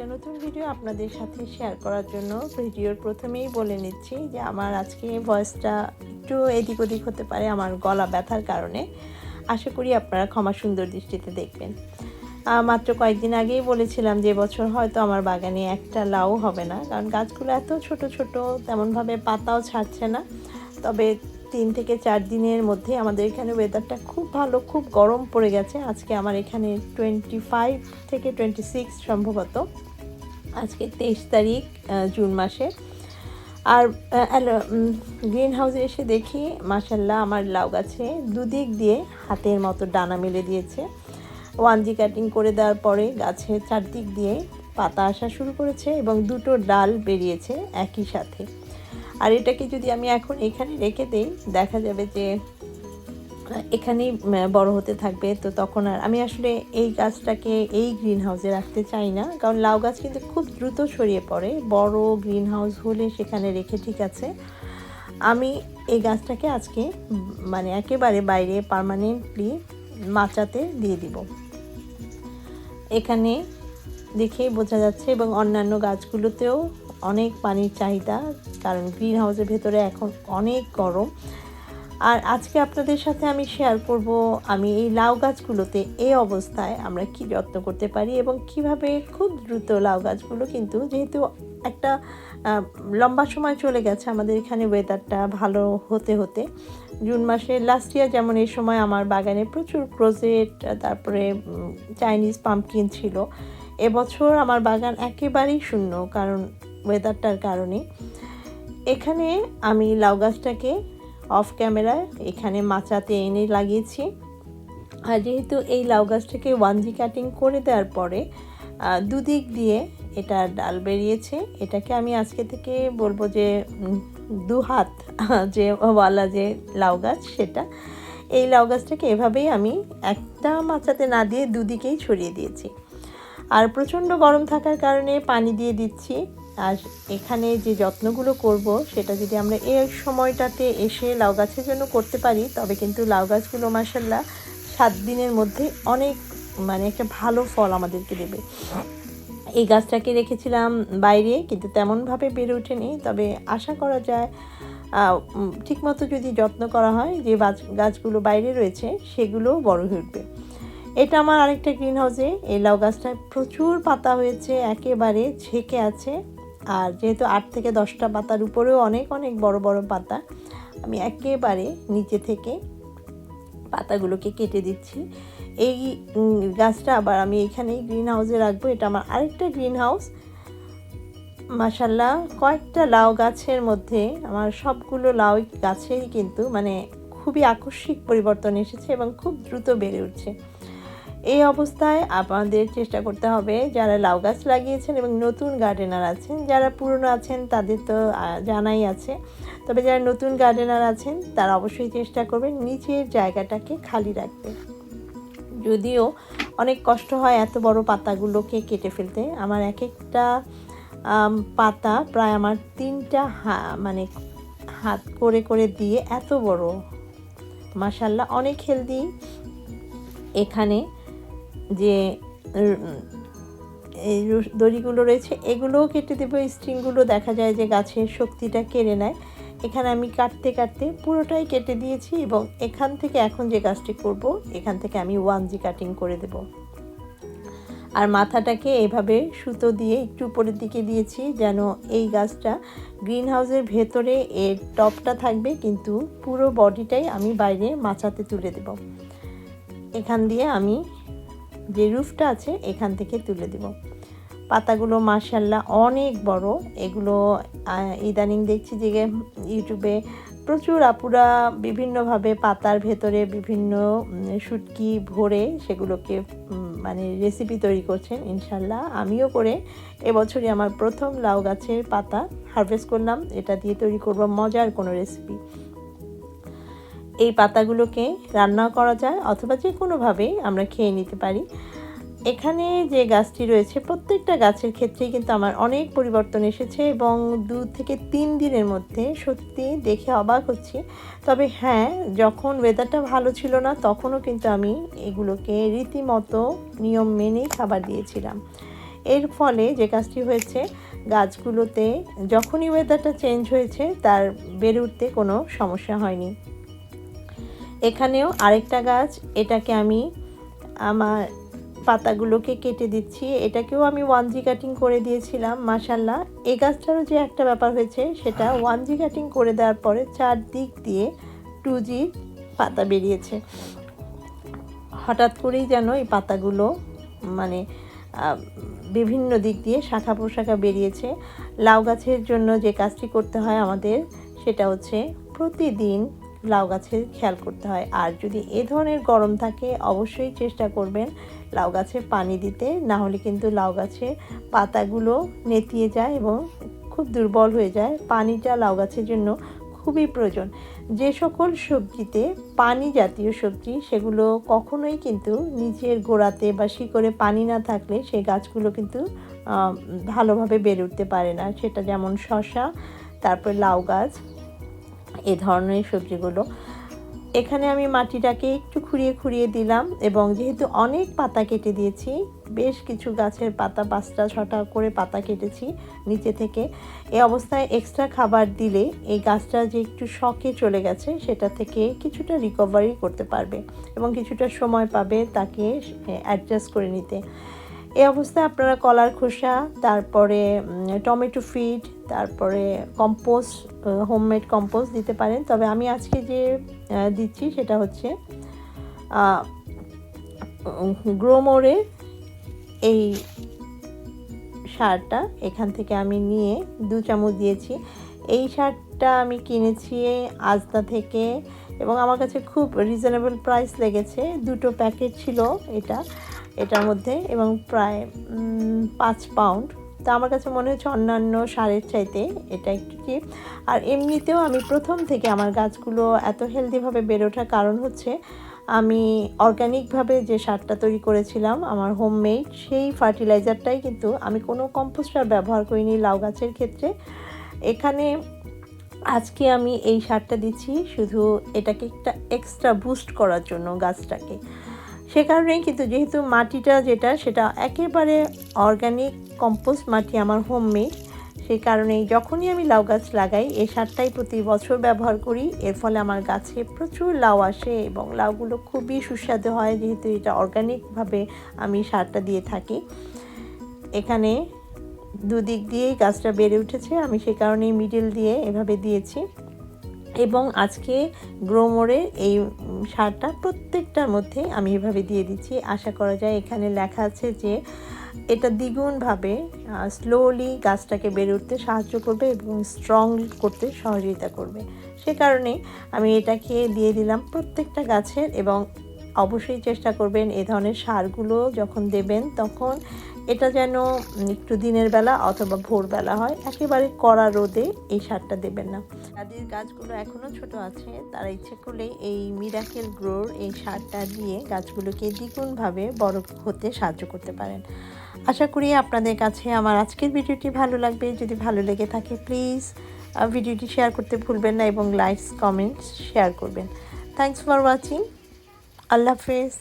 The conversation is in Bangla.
একটা নতুন ভিডিও আপনাদের সাথে শেয়ার করার জন্য ভিডিওর প্রথমেই বলে নিচ্ছি যে আমার আজকে ভয়েসটা একটু এদিক ওদিক হতে পারে আমার গলা ব্যথার কারণে। আশা করি আপনারা ক্ষমা সুন্দর দৃষ্টিতে দেখবেন। মাত্র কয়েকদিন আগেই বলেছিলাম যে বছর হয়তো আমার বাগানে একটা লাউ হবে না, কারণ গাছগুলো এত ছোট ছোট, তেমনভাবে পাতাও ছাড়ছে না। তবে তিন থেকে চার দিনের মধ্যে আমাদের এখানে ওয়েদারটা খুব ভালো, খুব গরম পড়ে গেছে। আজকে আমার এখানে টোয়েন্টি ফাইভ থেকে টোয়েন্টি সিক্স সম্ভবত। আজকে তেইশ তারিখ জুন মাসে। আর গ্রিন হাউসে এসে দেখি মাসাল্লাহ আমার লাউ গাছে দুদিক দিয়ে হাতের মতো ডানা মেলে দিয়েছে। ওয়ান জি কাটিং করে দেওয়ার পরে গাছের চারদিক দিয়ে পাতা আসা শুরু করেছে এবং দুটো ডাল বেরিয়েছে একই সাথে। আর এটাকে যদি আমি এখন এখানে রেখে দেই, দেখা যাবে যে এখানেই বড় হতে থাকবে। তো তখন আর আমি আসলে এই গাছটাকে এই গ্রিন হাউসে রাখতে চাই না। কারণ লাউ গাছ কিন্তু খুব দ্রুত ছড়িয়ে পড়ে। বড় গ্রিন হাউস হলে সেখানে রেখে ঠিক আছে। আমি এই গাছটাকে আজকে মানে একেবারে বাইরে পার্মানেন্টলি মাচাতে দিয়ে দিব। এখানে দেখেই বোঝা যাচ্ছে এবং অন্যান্য গাছগুলোতেও অনেক পানির চাহিদা। কারণ গ্রিন হাউসের ভেতরে এখন অনেক গরম। আর আজকে আপনাদের সাথে আমি শেয়ার করব আমি এই লাউ গাছগুলোতে এই অবস্থায় আমরা কি যত্ন করতে পারি এবং কীভাবে খুব দ্রুত লাউ গাছগুলো কিন্তু যেহেতু একটা লম্বা সময় চলে গেছে আমাদের এখানে ওয়েদারটা ভালো হতে হতে। জুন মাসে লাস্ট ইয়ার যেমন এই সময় আমার বাগানে প্রচুর ক্রোজেট তারপরে চাইনিজ পাম্পকিন ছিল। এবছর আমার বাগান একেবারেই শূন্য কারণ ওয়েদারটার কারণে। এখানে আমি লাউ গাছটাকে অফ ক্যামেরায়, এখানে মাচাতে এনে লাগিয়েছি। আর যেহেতু এই লাউ গাছটাকে ওয়ান জি কাটিং করে দেওয়ার পরে দুদিক দিয়ে এটা ডাল বেরিয়েছে। এটাকে আমি আজকে থেকে বলব যে দু হাত, যে ওয়ালা যে লাউ গাছ, সেটা। এই লাউ গাছটাকে এভাবেই আমি একটা মাচাতে না দিয়ে দুদিকেই ছড়িয়ে দিয়েছি। আর প্রচণ্ড গরম থাকার কারণে পানি দিয়ে দিচ্ছি। আর এখানে যে যত্নগুলো করব, সেটা যদি আমরা এই সময়টাতে এসে লাউ গাছের জন্য করতে পারি, তবে কিন্তু লাউ গাছগুলো মাসাল্লাহ সাত দিনের মধ্যে অনেক মানে একটা ভালো ফল আমাদেরকে দেবে। এই গাছটাকে রেখেছিলাম বাইরে, কিন্তু তেমনভাবে বেড়ে ওঠেনি। তবে আশা করা যায় ঠিকমতো যদি যত্ন করা হয়, যে গাছ- গাছগুলো বাইরে রয়েছে, সেগুলোও বড় হয়ে উঠবে। এটা আমার আরেকটা গ্রিন হাউসে এই লাউ গাছটায় প্রচুর পাতা হয়েছে, একেবারে ঝেঁকে আছে। আর যেহেতু আট থেকে দশটা পাতার উপরেও অনেক অনেক বড় বড় পাতা, আমি একেবারে নিচে থেকে পাতাগুলোকে কেটে দিচ্ছি। এই গাছটা আবার আমি এখানেই গ্রিন হাউসে রাখব। এটা আমার আরেকটা গ্রিন হাউস মাসাল্লাহ কয়েকটা লাউ গাছের মধ্যে আমার সবগুলো লাউ গাছেই কিন্তু মানে খুবই আকস্মিক পরিবর্তন এসেছে এবং খুব দ্রুত বেড়ে উঠছে। এই অবস্থায় আপনাদের চেষ্টা করতে হবে যারা লাউ গাছ লাগিয়েছেন এবং নতুন গার্ডেনার আছেন, যারা পুরনো আছেন তাদের তো জানাই আছে। তবে যারা নতুন গার্ডেনার আছেন তারা অবশ্যই চেষ্টা করবেন নিচের জায়গাটাকে খালি রাখতে। যদিও অনেক কষ্ট হয় এত বড় পাতাগুলোকে কেটে ফেলতে। আমার এক একটা পাতা প্রায় আমার তিনটা হা মানে হাত করে করে দিয়ে এত বড়। মাসাল্লাহ অনেক হেলদি এখানে যে এই দড়িগুলো রয়েছে, এগুলোও কেটে দেবো। স্ট্রিংগুলো দেখা যায় যে গাছের শক্তিটা কেড়ে নেয়। এখানে আমি কাটতে কাটতে পুরোটাই কেটে দিয়েছি এবং এখান থেকে এখন যে গাছটি করব, এখান থেকে আমি ওয়ান জি কাটিং করে দেব। আর মাথাটাকে এভাবে সুতো দিয়ে একটু উপরের দিকে দিয়েছি যেন এই গাছটা গ্রিন হাউসের ভেতরে এর টপটা থাকবে, কিন্তু পুরো বডিটাই আমি বাইরে মাচাতে তুলে দেব। এখান দিয়ে আমি যে রুফটা আছে, এখান থেকে তুলে দেব। পাতাগুলো মার্শাল্লাহ অনেক বড়। এগুলো ইদানিং দেখছি যে ইউটিউবে প্রচুর আপুরা বিভিন্নভাবে পাতার ভেতরে বিভিন্ন শুটকি ভরে সেগুলোকে মানে রেসিপি তৈরি করছেন ইনশাল্লাহ আমিও করে এবছরই আমার প্রথম লাউ গাছের পাতা হারভেস্ট করলাম। এটা দিয়ে তৈরি করব মজার কোনো রেসিপি এই পাতাগুলোকে রান্না করা যায় অথবা যে কোনোভাবেই আমরা খেয়ে নিতে পারি। এখানে যে গাছটি রয়েছে, প্রত্যেকটা গাছের ক্ষেত্রেই কিন্তু আমার অনেক পরিবর্তন এসেছে এবং দু থেকে তিন দিনের মধ্যে সত্যি দেখে অবাক হচ্ছি। তবে হ্যাঁ যখন ওয়েদারটা ভালো ছিল না, তখনও কিন্তু আমি এগুলোকে রীতিমতো নিয়ম মেনেই খাবার দিয়েছিলাম। এর ফলে যে কাজটি হয়েছে, গাছগুলোতে যখনই ওয়েদারটা চেঞ্জ হয়েছে, তার বেড়ে উঠতে কোনো সমস্যা হয়নি। এখানেও আরেকটা গাছ, এটাকে আমি আমার পাতাগুলোকে কেটে দিচ্ছি। এটাকেও আমি ওয়ান জি কাটিং করে দিয়েছিলাম মাসাল্লাহ এই গাছটারও যে একটা ব্যাপার হয়েছে, সেটা ওয়ান জি কাটিং করে দেওয়ার পরে চারদিক দিয়ে টু জি পাতা বেরিয়েছে। হঠাৎ করেই যেন এই পাতাগুলো মানে বিভিন্ন দিক দিয়ে শাখা পোশাখা বেরিয়েছে। লাউ গাছের জন্য যে কাজটি করতে হয় আমাদের, সেটা হচ্ছে প্রতিদিন লাউ গাছের খেয়াল করতে হয়। আর যদি এ ধরনের গরম থাকে, অবশ্যই চেষ্টা করবেন লাউ গাছে পানি দিতে। না হলে কিন্তু লাউ গাছে পাতাগুলো নেতিয়ে যায় এবং খুব দুর্বল হয়ে যায়। পানিটা লাউ গাছের জন্য খুবই প্রয়োজন। যে সকল সবজিতে পানি জাতীয় সবজি, সেগুলো কখনোই কিন্তু নিচের গোড়াতে বা শিকড়ে পানি না থাকলে সেই গাছগুলো কিন্তু ভালোভাবে বেড়ে উঠতে পারে না। সেটা যেমন শশা তারপর লাউ গাছ এ ধরনের সবজিগুলো। এখানে আমি মাটিটাকে একটু খুঁড়িয়ে খুঁড়িয়ে দিলাম এবং যেহেতু অনেক পাতা কেটে দিয়েছি, বেশ কিছু গাছের পাতা, পাঁচটা, ছটা করে পাতা কেটেছি নিচে থেকে। এ অবস্থায় এক্সট্রা খাবার দিলে এই গাছটা যে একটু শখে চলে গেছে, সেটা থেকে কিছুটা রিকভারি করতে পারবে এবং কিছুটা সময় পাবে তাকে অ্যাডজাস্ট করে নিতে। এই অবস্থায় আপনারা কলার খোসা, তারপরে টমেটো ফিড তারপরে কম্পোস্ট হোমমেড কম্পোস্ট দিতে পারেন। তবে আমি আজকে যে দিচ্ছি সেটা হচ্ছে গ্রোমোরে এই সারটা এখান থেকে আমি নিয়ে দু চামচ দিয়েছি। এই সারটা আমি কিনেছি আজদা থেকে এবং আমার কাছে খুব রিজনেবল প্রাইস লেগেছে। দুটো প্যাকেট ছিল এটা। এটার মধ্যে এবং প্রায় পাঁচ পাউন্ড। তো আমার কাছে মনে হচ্ছে অন্যান্য সারের চাইতে এটা একটু চিপ আর এমনিতেও আমি প্রথম থেকে আমার গাছগুলো এত হেলদিভাবে বেড়ে ওঠার কারণ হচ্ছে, আমি অর্গানিকভাবে যে সারটা তৈরি করেছিলাম, আমার হোমমেড সেই ফার্টিলাইজারটাই কিন্তু আমি কোনো কম্পোস্টার ব্যবহার করিনি লাউ গাছের ক্ষেত্রে। এখানে আজকে আমি এই সারটা দিচ্ছি শুধু এটাকে একটা এক্সট্রা বুস্ট করার জন্য গাছটাকে। সে কারণেই কিন্তু যেহেতু মাটিটা যেটা, সেটা একেবারে অর্গানিক কম্পোস্ট মাটি আমার হোমমেড সেই কারণেই যখনই আমি লাউ গাছ লাগাই, এই সারটাই প্রতি বছর ব্যবহার করি। এর ফলে আমার গাছে প্রচুর লাউ আসে এবং লাউগুলো খুবই সুস্বাদু হয়, যেহেতু এটা অর্গানিকভাবে আমি সারটা দিয়ে থাকি। এখানে দুদিক দিয়েই গাছটা বেড়ে উঠেছে, আমি সে কারণেই মিডিল দিয়ে এভাবে দিয়েছি। এবং আজকে গ্রোমোরের এই সারটা প্রত্যেকটার মধ্যে আমি এভাবে দিয়ে দিচ্ছি। আশা করা যায় এখানে লেখা আছে যে এটা দ্বিগুণভাবে স্লোলি গাছটাকে বেড়ে উঠতে সাহায্য করবে এবং স্ট্রং করতে সহযোগিতা করবে। সে কারণে আমি এটাকে দিয়ে দিলাম প্রত্যেকটা গাছের এবং অবশ্যই চেষ্টা করবেন এ ধরনের সারগুলো যখন দেবেন তখন এটা যেন একটু দিনের বেলা অথবা ভোরবেলা হয়, একেবারে কড়া রোদে এই সারটা দেবেন না। যাদের গাছগুলো এখনও ছোট আছে, তারা ইচ্ছে করলে এই মিরাকেল গ্রোর এই সারটা দিয়ে গাছগুলোকে দ্বিগুণভাবে বড় হতে সাহায্য করতে পারেন। আশা করি আপনাদের কাছে আমার আজকের ভিডিওটি ভালো লাগবে। যদি ভালো লেগে থাকে প্লিজ ভিডিওটি শেয়ার করতে ভুলবেন না এবং লাইকস কমেন্টস শেয়ার করবেন। থ্যাংকস ফর ওয়াচিং আল্লাহ হাফেজ।